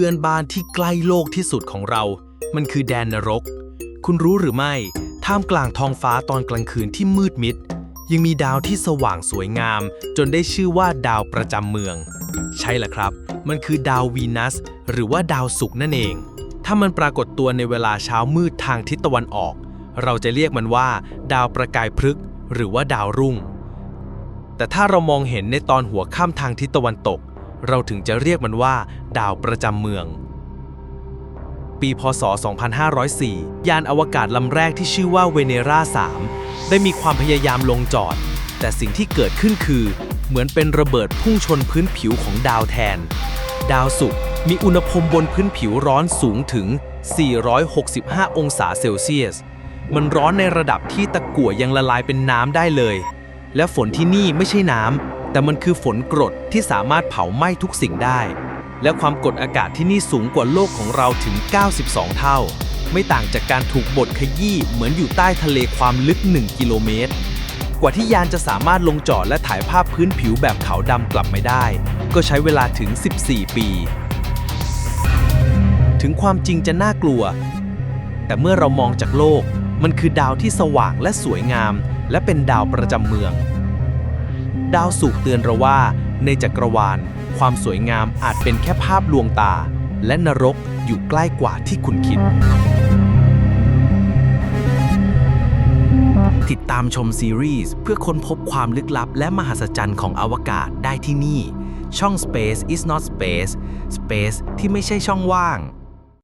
พื่อนบ้านที่ใกล้โลกที่สุดของเรา มันคือแดนนรก คุณรู้หรือไม่ ท่ามกลางท้องฟ้าตอนกลางคืนที่มืดมิด ยังมีดาวที่สว่างสวยงาม จนได้ชื่อว่าดาวประจำเมือง ใช่ละครับ มันคือดาววีนัส หรือว่าดาวศุกร์นั่นเอง ถ้ามันปรากฏตัวในเวลาเช้ามืดทางทิศตะวันออก เราจะเรียกมันว่า ดาวประกายพฤกษ์หรือว่าดาวรุ่ง แต่ถ้าเรามองเห็นในตอนหัวค่ำทางทิศตะวันตก เราถึงจะเรียกมันว่า ดาวประจำเมือง ปีพศ 2504 ยานอวกาศลำแรกที่ชื่อว่าเวเนรา3ได้มีความพยายามลงจอด แต่สิ่งที่เกิดขึ้นคือ เหมือนเป็นระเบิดพุ่งชนพื้นผิวของดาวแทน ดาวศุกร์มีอุณหภูมิบนพื้นผิวร้อนสูงถึง 465 องศาเซลเซียส มันร้อนในระดับที่ตะกั่วยังละลายเป็นน้ำได้เลย และฝนที่นี่ไม่ใช่น้ำ แต่มันคือฝนกรดที่สามารถเผาไหม้ทุกสิ่งได้ และความกดอากาศที่นี่สูงกว่าโลกของเราถึง 92 เท่า ไม่ต่างจากการถูกบดขยี้เหมือนอยู่ใต้ทะเลความลึก 1 กิโลเมตร กว่าที่ยานจะสามารถลงจอดและถ่ายภาพพื้นผิวแบบขาวดำกลับไม่ได้ ก็ใช้เวลาถึง 14 ปี ถึงความจริงจะน่ากลัว แต่เมื่อเรามองจากโลก มันคือดาวที่สว่างและสวยงาม และเป็นดาวประจำเมือง ดาวศุกเตือนเราว่า ในจักรวาล ความสวยงามอาจเป็นแค่ภาพลวงตา และนรกอยู่ใกล้กว่าที่คุณคิด ติดตามชมซีรีส์เพื่อค้นพบความลึกลับและมหัศจรรย์ของอวกาศได้ที่นี่ ช่อง Space is not space Space ที่ไม่ใช่ช่องว่าง